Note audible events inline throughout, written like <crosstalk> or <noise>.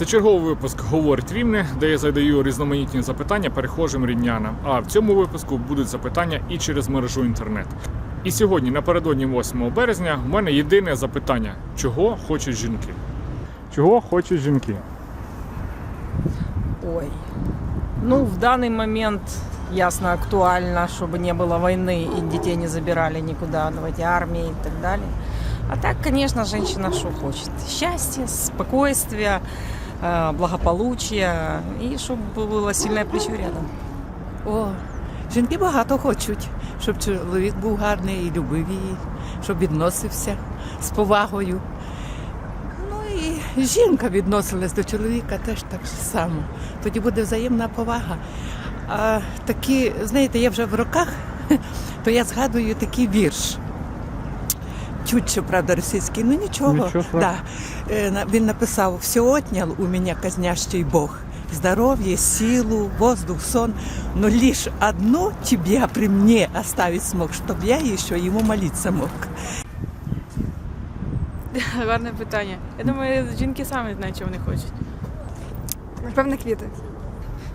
Це черговий випуск Говорить Рівне, де я задаю різноманітні запитання перехожим рівнянам. А в цьому випуску будуть запитання і через мережу інтернет. І сьогодні, напередодні 8 березня, в мене єдине запитання: чого хочуть жінки? Чого хочуть жінки? Ой. Ну, в данный момент ясно актуально, чтобы не было войны и детей не забирали никуда в эти армии и так далее. А так, конечно, женщина что хочет? Счастья, спокойствия, э, благополучия и чтобы было сильное плечо рядом. О, жінки багато хочуть, щоб чоловік був гарний і любив її, щоб відносився з повагою. Ну і жінка відносилась до чоловіка теж так само. Тоді буде взаємна повага. А такі, знаєте, я вже в роках, <laughs> то я згадую такий вірш. Чуть що, правда, російський, ну нічого. Нічого да. Е, Він написав: все отнял у мене казнящий Бог. Здоровье, силу, воздух, сон, но лишь одно тебя при мне оставить смог, чтобы я еще ему молиться мог. <laughs> Гарне питання. Я думаю, жінки самі знають, чого вони хочуть. Напевно, квіти.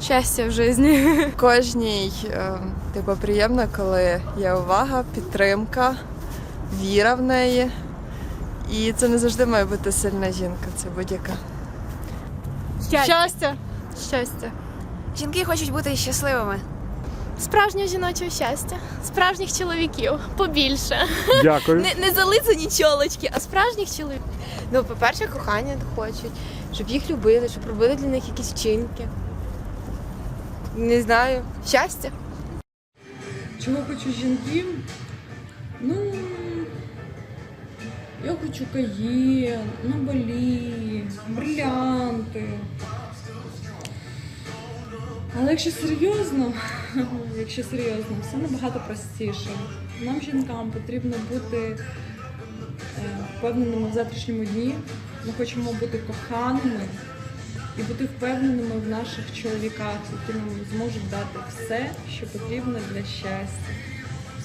щастя в житті. <laughs> Кожній е, типу, приємно, коли є увага, підтримка, віра в неї. І це не завжди має бути сильна жінка, це будь-яка. Щастя. Щастя. Жінки хочуть бути щасливими. Справжнього жіночого щастя. Справжніх чоловіків. Побільше. Дякую. Не, не зализані чолочки, а справжніх чоловіків. Ну, по-перше, кохання хочуть, щоб їх любили, щоб робили для них якісь вчинки. Не знаю, щастя. Чого хочу жінки? Ну, я хочу каєн, наболі, брилянти. Але якщо серйозно, <laughs> якщо серйозно, все набагато простіше. Нам, жінкам, потрібно бути е, впевненими в завтрашньому дні. Ми хочемо бути коханими і бути впевненими в наших чоловіках, які нам зможуть дати все, що потрібно для щастя.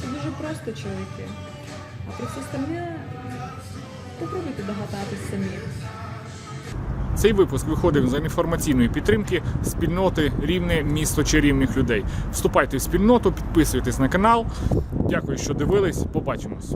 Це дуже просто, чоловіки. А про все остальне попробуйте догадатись самі. Цей випуск виходив за інформаційної підтримки спільноти Рівне місто чарівних людей. Вступайте в спільноту, підписуйтесь на канал. Дякую, що дивились. Побачимось.